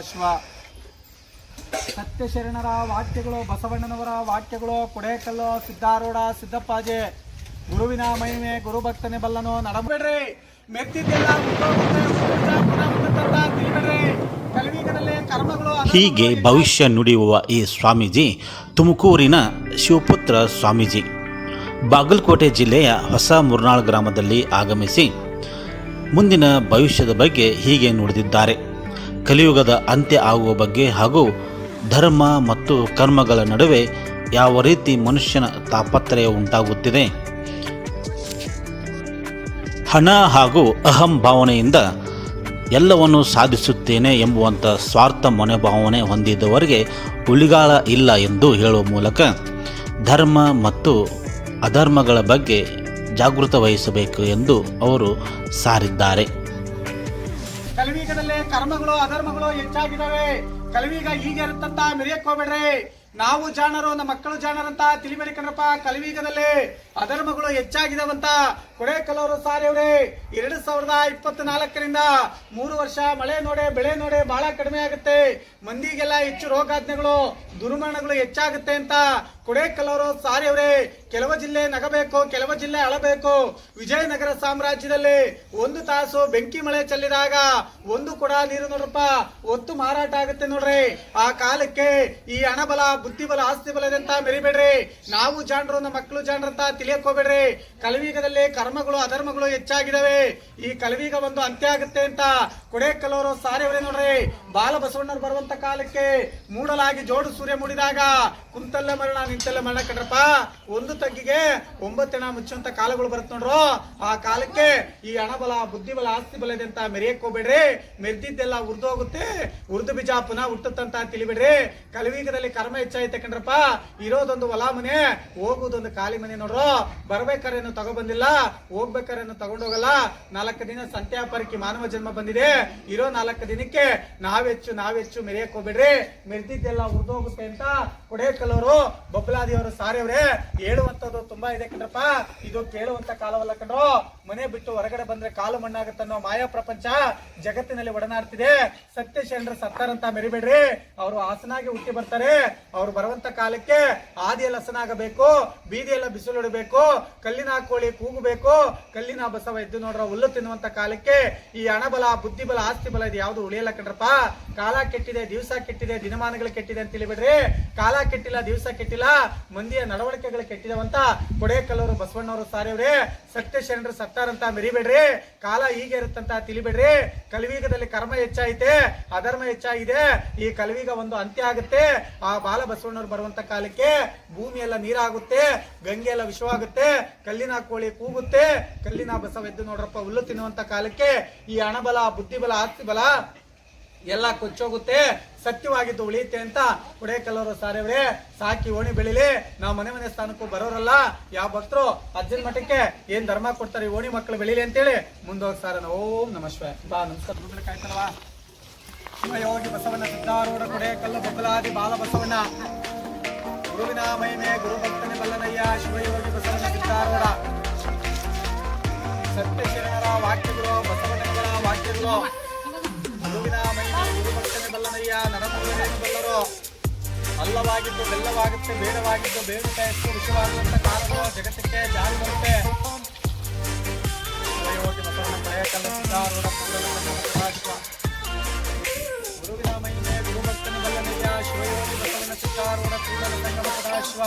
ಸದಾಶಿವ ಸತ್ಯಶರಣರ ವಾಕ್ಯಗಳು ಬಸವಣ್ಣನವರ ವಾಕ್ಯಗಳು ಕೊಡೇಕಲ್ಲು ಸಿದ್ಧಾರೂಢ ಸಿದ್ದಪ್ಪಾಜೆ. ಗುರುವಿನ ಮಹಿಮೆ ಗುರುಭಕ್ತನೆ ಬಲ್ಲನು. ನಡಬೇಡ್ರಿ. ಹೀಗೆ ಭವಿಷ್ಯ ನುಡಿಯುವ ಈ ಸ್ವಾಮೀಜಿ ತುಮಕೂರಿನ ಶಿವಪುತ್ರ ಸ್ವಾಮೀಜಿ. ಬಾಗಲಕೋಟೆ ಜಿಲ್ಲೆಯ ಹೊಸ ಮುರ್ನಾಳ್ ಗ್ರಾಮದಲ್ಲಿ ಆಗಮಿಸಿ ಮುಂದಿನ ಭವಿಷ್ಯದ ಬಗ್ಗೆ ಹೀಗೆ ನುಡಿದಿದ್ದಾರೆ. ಕಲಿಯುಗದ ಅಂತ್ಯ ಆಗುವ ಬಗ್ಗೆ ಹಾಗೂ ಧರ್ಮ ಮತ್ತು ಕರ್ಮಗಳ ನಡುವೆ ಯಾವ ರೀತಿ ಮನುಷ್ಯನ ತಾಪತ್ರಯ ಉಂಟಾಗುತ್ತಿದೆ. ಹಣ ಹಾಗೂ ಅಹಂ ಭಾವನೆಯಿಂದ ಎಲ್ಲವನ್ನು ಸಾಧಿಸುತ್ತೇನೆ ಎಂಬುವಂಥ ಸ್ವಾರ್ಥ ಮನೋಭಾವನೆ ಹೊಂದಿದ್ದವರಿಗೆ ಉಳಿಗಾಲ ಇಲ್ಲ ಎಂದು ಹೇಳುವ ಮೂಲಕ ಧರ್ಮ ಮತ್ತು ಅಧರ್ಮಗಳ ಬಗ್ಗೆ ಜಾಗೃತ ವಹಿಸಬೇಕು ಎಂದು ಅವರು ಸಾರಿದ್ದಾರೆ. ಕಲಿಯುಗದಲ್ಲಿ ಕರ್ಮಗಳು, ಅಧರ್ಮಗಳು ಹೆಚ್ಚಾಗಿದ್ದಾವೆ. ಕಲಿಯುಗ ಹೀಗೆ ಇರುತ್ತಂತ ಹೋಗ್ಬೇಡ್ರಿ. ನಾವು ಜಾಣರು, ನಮ್ಮ ಮಕ್ಕಳು ಜಾಣರಂತ ತಿಳಿಬೇಡಿ ಕಣ್ರಪ್ಪ. ಕಲಿಯುಗದಲ್ಲಿ ಅಧರ್ಮಗಳು ಹೆಚ್ಚಾಗಿದಾವಂತ ಕೊಡೇಕಲ್ಲವರು ಅವರೇ ಎರಡು ಸಾವಿರದ ಇಪ್ಪತ್ತ್ ನಾಲ್ಕರಿಂದ ಮೂರು ವರ್ಷ ಮಳೆ ನೋಡೆ, ಬೆಳೆ ನೋಡೆ ಬಹಳ ಕಡಿಮೆ ಆಗುತ್ತೆ. ಮಂದಿಗೆಲ್ಲ ಹೆಚ್ಚು ರೋಗಾಜ್ಞೆಗಳು, ದುರ್ಮರಣಗಳು ಹೆಚ್ಚಾಗುತ್ತೆ ಅಂತ ಕೊಡೇಕಲ್ಲವರು ಅವರೇ ಕೆಲವು ಜಿಲ್ಲೆ ನಗಬೇಕು, ಕೆಲವು ಜಿಲ್ಲೆ ಅಳಬೇಕು. ವಿಜಯನಗರ ಸಾಮ್ರಾಜ್ಯದಲ್ಲಿ ಒಂದು ತಾಸು ಬೆಂಕಿ ಮಳೆ ಚೆಲ್ಲಿದಾಗ ಒಂದು ಕೂಡ ನೀರು ನೋಡ್ರಪ್ಪ, ಒತ್ತು ಮಾರಾಟ ಆಗುತ್ತೆ ನೋಡ್ರಿ. ಆ ಕಾಲಕ್ಕೆ ಈ ಹಣಬಲ, ಬುದ್ಧಿಬಲ ಆಸ್ತಿ ಬಲ ಇದೆ ಅಂತ ಮೆರಿಬೇಡ್ರಿ. ನಾವು ಜಾಣರು, ನಮ್ಮ ಮಕ್ಕಳು ಅಂತ ತಿಳಿಯಕ್ ಹೋಗ್ಬೇಡ್ರಿ. ಕಲವೀಗದಲ್ಲಿ ಕರ್ಮಗಳು ಅಧರ್ಮಗಳು ಹೆಚ್ಚಾಗಿದಾವೆ ಈ ಕಲವೀಗ ಒಂದು ಅಂತ್ಯ ಆಗುತ್ತೆ ಅಂತ ಕೊಡೇಕಲ್ಲವರು ಸಾರಿಯವರೇ ನೋಡ್ರಿ. ಬಾಲಬಸವಣ್ಣರು ಬರುವಂತ ಕಾಲಕ್ಕೆ ಮೂಡಲಾಗಿ ಜೋಡು ಸೂರ್ಯ ಮೂಡಿದಾಗ, ಕುಂತಲ್ಲೇ ಮರಣ, ನಿಂತಲ್ಲೇ ಮರಣ ಕಣ್ರಪ್ಪ. ಒಂದು ತಗ್ಗಿಗೆ ಒಂಬತ್ತೆಣ ಮುಚ್ಚುವಂತ ಕಾಲಗಳು ಬರುತ್ತೆ ನೋಡ್ರು. ಆ ಕಾಲಕ್ಕೆ ಈ ಹಣಬಲ, ಬುದ್ಧಿಬಲ, ಆಸ್ತಿ ಬಲ ಇದೆ ಅಂತ ಮೆರೆಯಕ್ ಹೋಗ್ಬೇಡ್ರಿ ಮೆರೆದಿದ್ದೆಲ್ಲ ಉರ್ದು ಹೋಗುತ್ತೆ. ಉರ್ದು ಬೀಜ ಪುನಃ ಹುಟ್ಟುತ್ತಂತ ತಿಳಿಬೇಡ್ರಿ. ಕಲವೀಗದಲ್ಲಿ ಕರ್ಮ ಹೆಚ್ಚಾಯ್ತೆ ಕಣ್ರಪ್ಪ. ಇರೋದೊಂದು ಹೊಲ ಮನೆ ಹೋಗುವುದೊಂದು ಖಾಲಿ ಮನೆ ನೋಡ್ರು. ಬರ್ಬೇಕಾರೇನು ತಗೊಬಂದಿಲ್ಲ. ಹೋಗ್ಬೇಕಾರೇನು ತಗೊಂಡೋಗಲ್ಲ. ನಾಲ್ಕು ದಿನ ಸಂತ್ಯಾಪರಕ್ಕೆ ಮಾನವ ಜನ್ಮ ಬಂದಿದೆ. ಇರೋ ನಾಲ್ಕು ದಿನಕ್ಕೆ ನಾವೆಚ್ಚು ನಾವೆಚ್ಚು ಮೆರೆಯಕ್ ಹೋಗ್ಬೇಡ್ರಿ. ಮೆರೆದಿದ್ದೆಲ್ಲ ಉರ್ದೋಗುತ್ತೆ ಅಂತ ಕೊಡೇಕಲ್ಲವರು, ಬೊಬ್ಬಲಾದಿಯವರು, ಸಾರಿಯವ್ರೆ ಹೇಳುವಂತದ್ದು ತುಂಬಾ ಇದೆ ಕಣ್ರಪ್ಪ. ಇದು ಕೇಳುವಂತ ಕಾಲವಲ್ಲ ಕಣ್ರು. ಮನೆ ಬಿಟ್ಟು ಹೊರಗಡೆ ಬಂದ್ರೆ ಕಾಲು ಮಣ್ಣಾಗುತ್ತೆ ಅನ್ನೋ ಮಾಯಾ ಪ್ರಪಂಚ ಜಗತ್ತಿನಲ್ಲಿ ಒಡನಾಡ್ತಿದೆ. ಸತ್ಯ ಶರಣರು ಸತ್ತಾರಂತ ಮೆರಿಬೇಡ್ರಿ. ಅವರು ಹಾಸನಾಗಿ ಹುಟ್ಟಿ ಬರ್ತಾರೆ. ಅವ್ರು ಬರುವಂತ ಕಾಲಕ್ಕೆ ಆದಿಯಲ್ಲಿ ಹಸನಾಗಬೇಕು, ಬೀದಿಯೆಲ್ಲ ಬಿಸಿಲಿಡಬೇಕು ಕಲ್ಲಿನ ಕೋಳಿ ಕೂಗಬೇಕು ಕಲ್ಲಿನ ಬಸವ ಎದ್ದು ನೋಡ್ರ, ಹುಲ್ಲು ತಿನ್ನುವಂತ ಕಾಲಕ್ಕೆ ಈ ಹಣಬಲ ಬುದ್ಧಿಬಲ ಆಸ್ತಿ ಬಲ ಇದು ಯಾವ್ದು ಉಳಿಯಲ್ಲ ಕಣ್ರಪ್ಪ. ಕಾಲ ಕೆಟ್ಟಿದೆ, ದಿವಸ ಕೆಟ್ಟಿದೆ, ದಿನಮಾನಗಳು ಕೆಟ್ಟಿದೆ ಅಂತ ಹೇಳಿಬಿಡ್ರಿ. ಕಾಲ ಕೆಟ್ಟಿಲ್ಲ, ದಿವಸ ಕೆಟ್ಟಿಲ್ಲ, ಮಂದಿಯ ನಡವಳಿಕೆಗಳು ಕೆಟ್ಟಿದವಂತ ಕೊಡೇಕಲ್ಲವರು ಬಸವಣ್ಣವರು ಸಾರಿಯವ್ರೆ ಸತ್ಯ ಶರಣರು ಸತ್ತಾರಂತ ಮೆರಿಬೇಡ್ರಿ. ಕಾಲ ಹೀಗೆ ಇರುತ್ತಂತ ತಿಳಿಬೇಡ್ರಿ. ಕಲಿವೀಗದಲ್ಲಿ ಕರ್ಮ ಹೆಚ್ಚಾಯಿತೆ, ಅಧರ್ಮ ಹೆಚ್ಚಾಗಿದೆ. ಈ ಕಲಿವೀಗ ಒಂದು ಅಂತ್ಯ ಆಗುತ್ತೆ. ಆ ಬಾಲ ಬಸವಣ್ಣವ್ರು ಬರುವಂತ ಕಾಲಕ್ಕೆ ಭೂಮಿ ಎಲ್ಲ ನೀರಾಗುತ್ತೆ ಗಂಗೆ ಎಲ್ಲ ವಿಷವಾಗುತ್ತೆ ಕಲ್ಲಿನ ಕೋಳಿ ಕೂಗುತ್ತೆ. ಕಲ್ಲಿನ ಬಸವ ಎದ್ದು ನೋಡ್ರಪ್ಪ, ಹುಲ್ಲು ತಿನ್ನುವಂತ ಕಾಲಕ್ಕೆ ಈ ಹಣಬಲ, ಬುದ್ಧಿಬಲ ಆಸ್ತಿ ಬಲ ಎಲ್ಲ ಕೊಚ್ಚೋಗುತ್ತೆ. ಸತ್ಯವಾಗಿದ್ದು ಉಳಿಯುತ್ತೆ ಅಂತ ಕೊಡೇಕಲ್ಲವರು ಸಾರೇವ್ರೆ, ಸಾಕಿ ಓಣಿ ಬೆಳಿಲಿ. ನಾವು ಮನೆ ಮನೆ ಸ್ಥಾನಕ್ಕೂ ಬರೋರಲ್ಲ. ಯಾವ ಭಕ್ತರು ಅಜ್ಜನ ಮಠಕ್ಕೆ ಏನ್ ಧರ್ಮ ಕೊಡ್ತಾರೆ ಓಣಿ ಮಕ್ಕಳು ಬೆಳಿಲಿ ಅಂತೇಳಿ ಮುಂದೋಗಿ ಸಾರನ ಓಂ ನಮ ಶಿವಾಯ. ಬಾ, ನಮಸ್ಕಾರ. ಕಾಯ್ತಲ್ವಾ ಶಿವಯೋಗಿ ಬಸವಣ್ಣ, ಸಿದ್ಧಾರೂಢ ಕೊಡೇಕಲ್ಲು ಬಬ್ಬಲಾದಿ ಬಾಲ ಬಸವಣ್ಣ. ಗುರುವಿನ ಮಹಿಮೆ ಗುರು ಭಕ್ತನೇ ಬಲ್ಲನಯ್ಯ ಶಿವಯೋಗಿ ಬಸವಣ್ಣ, ಸಿದ್ಧಾರೂಢ. ಶರಣರ ವಾಕ್ಯಗಳು ಬಸವಣ್ಣನವರ ವಾಕ್ಯಗಳು ಭಕ್ತನೇ ಬಲ್ಲನಯ್ಯ ನರಮೂಲನೇ ಬಲ್ಲರು ಅಲ್ಲವಾಗಿದ್ದು ಬೆಲ್ಲವಾಗುತ್ತೆ ಬೇಡವಾಗಿದ್ದು ಬೇಡುತ್ತಾ ಎಷ್ಟು ವಿಷವಾಗುವಂತ ಕಾಲಗಳು ಜಗತ್ತಕ್ಕೆ ಜಾರಿ ಬರುತ್ತೆ. ಪೂರ್ಣ ಗುರುವಿನ ಮಹಿಮೆ ಗುರುಭಕ್ತನ ಬಲ್ಲನಯ್ಯ, ಶಿವಯೋಗಿ ಬಸವನ ಸಿದ್ಧಾರೂಢ ಕೂಡಲ ಸಂಗಮ ಸದಾಶಿವ.